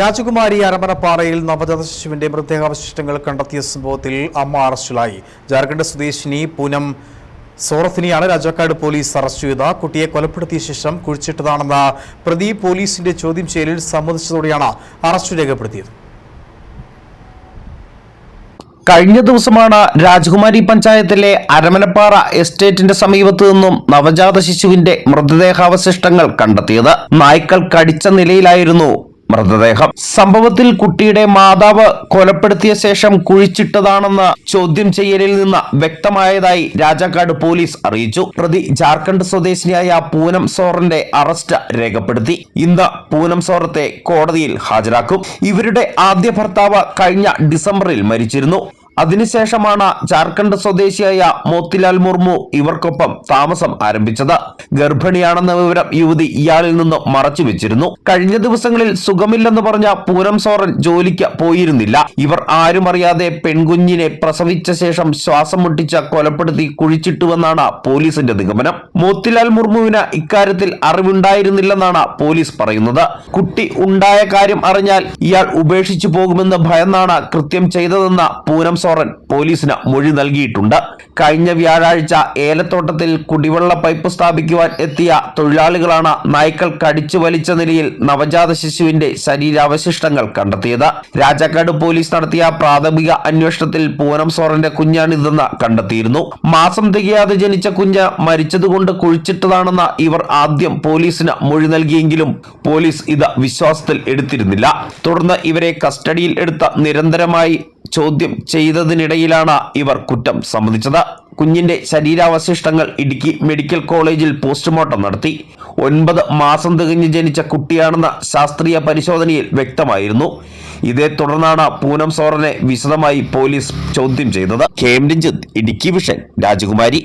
രാജകുമാരി അരമനപ്പാറയിൽ നവജാത ശിശുവിന്റെ മൃതദേഹാവശിഷ്ടങ്ങൾ കണ്ടെത്തിയ സംഭവത്തിൽ അമ്മ അറസ്റ്റിലായി. ജാർഖണ്ഡ് സ്വദേശിനി പൂനം സോറത്തിനെയാണ് രാജാക്കാട് പോലീസ് അറസ്റ്റ് ചെയ്ത കുട്ടിയെ കൊലപ്പെടുത്തിയ ശേഷം കുഴിച്ചിട്ടതാണെന്ന പ്രതി പോലീസിന്റെ ചോദ്യം ചെയ്യലിൽ സമ്മതിച്ചതോടെയാണ് അറസ്റ്റ് രേഖപ്പെടുത്തിയത്. കഴിഞ്ഞ ദിവസമാണ് രാജകുമാരി പഞ്ചായത്തിലെ അരമനപ്പാറ എസ്റ്റേറ്റിന്റെ സമീപത്ത് നിന്നും നവജാത ശിശുവിന്റെ മൃതദേഹാവശിഷ്ടങ്ങൾ കണ്ടെത്തിയത്. നായ്ക്കൾ കടിച്ച നിലയിലായിരുന്നു മൃതദേഹം. സംഭവത്തിൽ കുട്ടിയുടെ മാതാവ് കൊലപ്പെടുത്തിയ ശേഷം കുഴിച്ചിട്ടതാണെന്ന് ചോദ്യം ചെയ്യലിൽ നിന്ന് വ്യക്തമായതായി രാജാക്കാട് പോലീസ് അറിയിച്ചു. പ്രതി ജാർഖണ്ഡ് സ്വദേശിനിയായ പൂനം സോറിന്റെ അറസ്റ്റ് രേഖപ്പെടുത്തി. ഇന്ന് പൂനം സോറത്തെ കോടതിയിൽ ഹാജരാക്കും. ഇവരുടെ ആദ്യ ഭർത്താവ് കഴിഞ്ഞ ഡിസംബറിൽ മരിച്ചിരുന്നു. അതിനുശേഷമാണ് ജാർഖണ്ഡ് സ്വദേശിയായ മോത്തിലാൽ മുർമു ഇവർക്കൊപ്പം താമസം ആരംഭിച്ചത്. ഗർഭിണിയാണെന്ന വിവരം യുവതി ഇയാളിൽ നിന്ന് മറച്ചു വെച്ചിരുന്നു. കഴിഞ്ഞ ദിവസങ്ങളിൽ സുഖമില്ലെന്ന് പറഞ്ഞ പൂനം സോറൻ ജോലിക്ക് പോയിരുന്നില്ല. ഇവർ ആരും അറിയാതെ പെൺകുഞ്ഞിനെ പ്രസവിച്ച ശേഷം ശ്വാസം മുട്ടിച്ച് കൊലപ്പെടുത്തി കുഴിച്ചിട്ടുവെന്നാണ് പോലീസിന്റെ നിഗമനം. മോത്തിലാൽ മുർമുവിന് ഇക്കാര്യത്തിൽ അറിവുണ്ടായിരുന്നില്ലെന്നാണ് പോലീസ് പറയുന്നത്. കുട്ടി ഉണ്ടായ കാര്യം അറിഞ്ഞാൽ ഇയാൾ ഉപേക്ഷിച്ചു പോകുമെന്ന് ഭയന്നാണ് കൃത്യം ചെയ്തതെന്ന് പൂനം സോറൻ പോലീസിന് മൊഴി നൽകിയിട്ടുണ്ട്. കഴിഞ്ഞ വ്യാഴാഴ്ച ഏലത്തോട്ടത്തിൽ കുടിവെള്ള പൈപ്പ് സ്ഥാപിക്കുവാൻ എത്തിയ തൊഴിലാളികളാണ് നായ്ക്കൾ കടിച്ചു വലിച്ച നിലയിൽ നവജാത ശിശുവിന്റെ ശരീരാവശിഷ്ടങ്ങൾ കണ്ടെത്തിയത്. രാജാക്കാട് പോലീസ് നടത്തിയ പ്രാഥമിക അന്വേഷണത്തിൽ പൂനം സോറന്റെ കുഞ്ഞാണിതെന്ന് കണ്ടെത്തിയിരുന്നു. മാസം തികയാതെ ജനിച്ച കുഞ്ഞ് മരിച്ചതുകൊണ്ട് കുഴിച്ചിട്ടതാണെന്ന് ഇവർ ആദ്യം പോലീസിന് മൊഴി നൽകിയെങ്കിലും പോലീസ് ഇത് വിശ്വാസത്തിൽ എടുത്തിരുന്നില്ല. തുടർന്ന് ഇവരെ കസ്റ്റഡിയിൽ എടുത്ത നിരന്തരമായി ചോദ്യം ചെയ്തതിനിടയിലാണ് ഇവർ കുറ്റം സമ്മതിച്ചത്. കുഞ്ഞിന്റെ ശരീരാവശിഷ്ടങ്ങൾ ഇടുക്കി മെഡിക്കൽ കോളേജിൽ പോസ്റ്റ്മോർട്ടം നടത്തി. ഒൻപത് മാസം തികഞ്ഞ് ജനിച്ച കുട്ടിയാണെന്ന ശാസ്ത്രീയ പരിശോധനയിൽ വ്യക്തമായിരുന്നു. ഇതേ തുടർന്നാണ് പൂനം സോറനെ വിശദമായി പോലീസ് ചോദ്യം ചെയ്തത്. K M Ranjith Idukki vision Rajakumari.